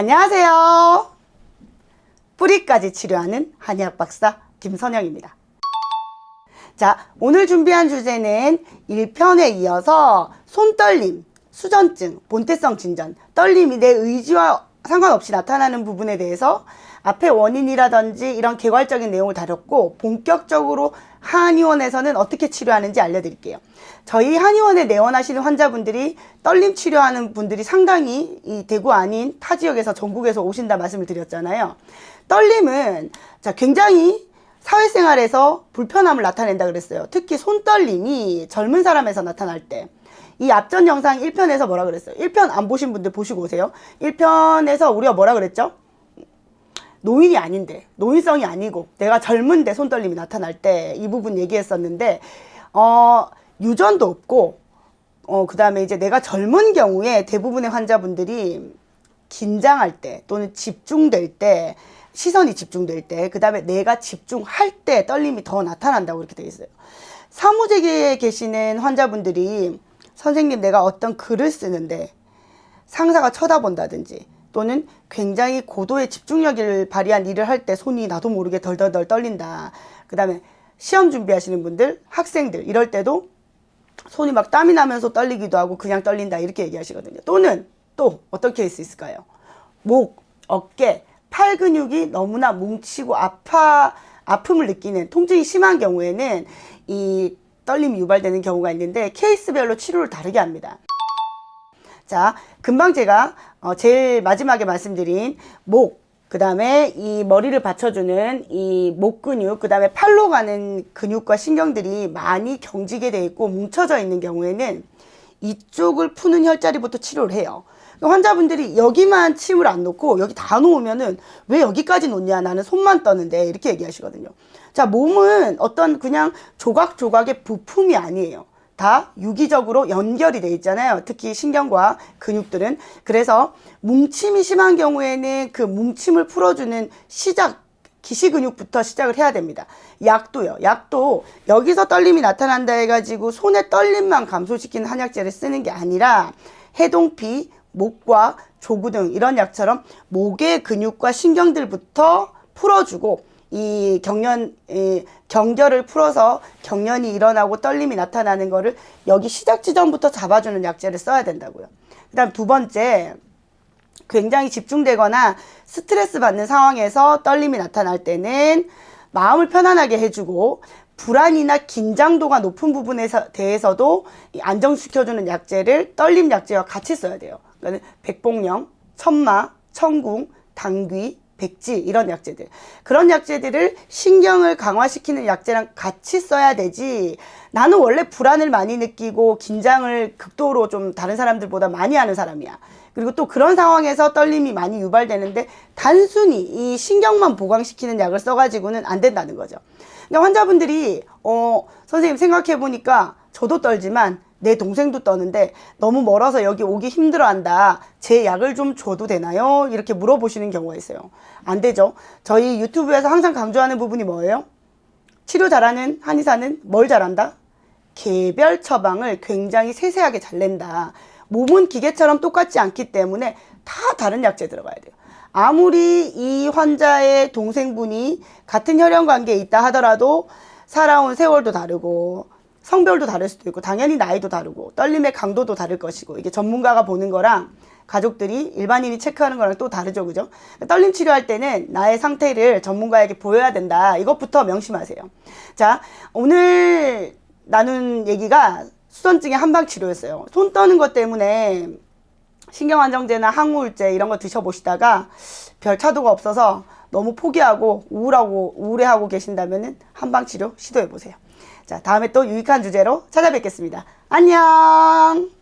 안녕하세요. 뿌리까지 치료하는 한의학 박사 김선영입니다. 자, 오늘 준비한 주제는 1편에 이어서 손떨림, 수전증, 본태성 진전, 떨림이 내 의지와 상관없이 나타나는 부분에 대해서 앞에 원인이라든지 이런 개괄적인 내용을 다뤘고 본격적으로 한의원에서는 어떻게 치료하는지 알려드릴게요. 저희 한의원에 내원하시는 환자분들이 떨림 치료하는 분들이 상당히 이 대구 아닌 타 지역에서 전국에서 오신다 말씀을 드렸잖아요. 떨림은 자 굉장히 사회생활에서 불편함을 나타낸다 그랬어요. 특히 손떨림이 젊은 사람에서 나타날 때. 이 앞전 영상 1편에서 뭐라 그랬어요? 1편 안 보신 분들 보시고 오세요. 1편에서 우리가 뭐라 그랬죠? 노인이 아닌데, 노인성이 아니고, 내가 젊은데 손떨림이 나타날 때 이 부분 얘기했었는데, 어, 유전도 없고, 어, 그 다음에 이제 내가 젊은 경우에 대부분의 환자분들이 긴장할 때 또는 집중될 때 시선이 집중될 때, 그 다음에 내가 집중할 때 떨림이 더 나타난다고 이렇게 되어 있어요. 사무직에 계시는 환자분들이 선생님 내가 어떤 글을 쓰는데 상사가 쳐다본다든지 또는 굉장히 고도의 집중력을 발휘한 일을 할 때 손이 나도 모르게 덜덜덜 떨린다. 그 다음에 시험 준비하시는 분들, 학생들 이럴 때도 손이 막 땀이 나면서 떨리기도 하고 그냥 떨린다 이렇게 얘기하시거든요. 또는 또 어떤 케이스 있을까요? 목, 어깨, 팔 근육이 너무나 뭉치고 아파 아픔을 느끼는 통증이 심한 경우에는 이 떨림이 유발되는 경우가 있는데 케이스별로 치료를 다르게 합니다. 자, 금방 제가 어, 제일 마지막에 말씀드린 목, 그 다음에 이 머리를 받쳐주는 이 목 근육, 그 다음에 팔로 가는 근육과 신경들이 많이 경직이 돼 있고 뭉쳐져 있는 경우에는 이쪽을 푸는 혈자리부터 치료를 해요. 환자분들이 여기만 침을 안 놓고 여기 다 놓으면은 왜 여기까지 놓냐 나는 손만 떠는데 이렇게 얘기하시거든요. 자 몸은 어떤 그냥 조각조각의 부품이 아니에요. 다 유기적으로 연결이 돼 있잖아요. 특히 신경과 근육들은. 그래서 뭉침이 심한 경우에는 그 뭉침을 풀어주는 시작, 기시 근육부터 시작을 해야 됩니다. 약도요. 약도 여기서 떨림이 나타난다 해가지고 손에 떨림만 감소시키는 한약재를 쓰는 게 아니라 해동피, 목과 조구 등 이런 약처럼 목의 근육과 신경들부터 풀어주고 이 경련 이 경결을 풀어서 경련이 일어나고 떨림이 나타나는 거를 여기 시작 지점부터 잡아주는 약재를 써야 된다고요. 그다음 두 번째 굉장히 집중되거나 스트레스 받는 상황에서 떨림이 나타날 때는 마음을 편안하게 해주고 불안이나 긴장도가 높은 부분에 대해서도 안정시켜주는 약재를 떨림 약재와 같이 써야 돼요. 그러니까 백봉령, 천마, 천궁, 당귀, 백지 이런 약재들. 그런 약재들을 신경을 강화시키는 약재랑 같이 써야 되지. 나는 원래 불안을 많이 느끼고 긴장을 극도로 좀 다른 사람들보다 많이 하는 사람이야. 그리고 또 그런 상황에서 떨림이 많이 유발되는데 단순히 이 신경만 보강시키는 약을 써가지고는 안 된다는 거죠. 그러니까 환자분들이 어 선생님 생각해 보니까 저도 떨지만 내 동생도 떠는데 너무 멀어서 여기 오기 힘들어 한다. 제 약을 좀 줘도 되나요? 이렇게 물어보시는 경우가 있어요. 안 되죠. 저희 유튜브에서 항상 강조하는 부분이 뭐예요? 치료 잘하는 한의사는 뭘 잘한다? 개별 처방을 굉장히 세세하게 잘 낸다. 몸은 기계처럼 똑같지 않기 때문에 다 다른 약재 들어가야 돼요. 아무리 이 환자의 동생분이 같은 혈연 관계에 있다 하더라도 살아온 세월도 다르고 성별도 다를 수도 있고 당연히 나이도 다르고 떨림의 강도도 다를 것이고 이게 전문가가 보는 거랑 가족들이 일반인이 체크하는 거랑 또 다르죠 그죠? 떨림 치료할 때는 나의 상태를 전문가에게 보여야 된다. 이것부터 명심하세요. 자 오늘 나눈 얘기가 수전증의 한방 치료였어요. 손 떠는 것 때문에 신경안정제나 항우울제 이런 거 드셔보시다가 별 차도가 없어서 너무 포기하고 우울하고 우울해하고 계신다면 한방 치료 시도해 보세요. 자, 다음에 또 유익한 주제로 찾아뵙겠습니다. 안녕!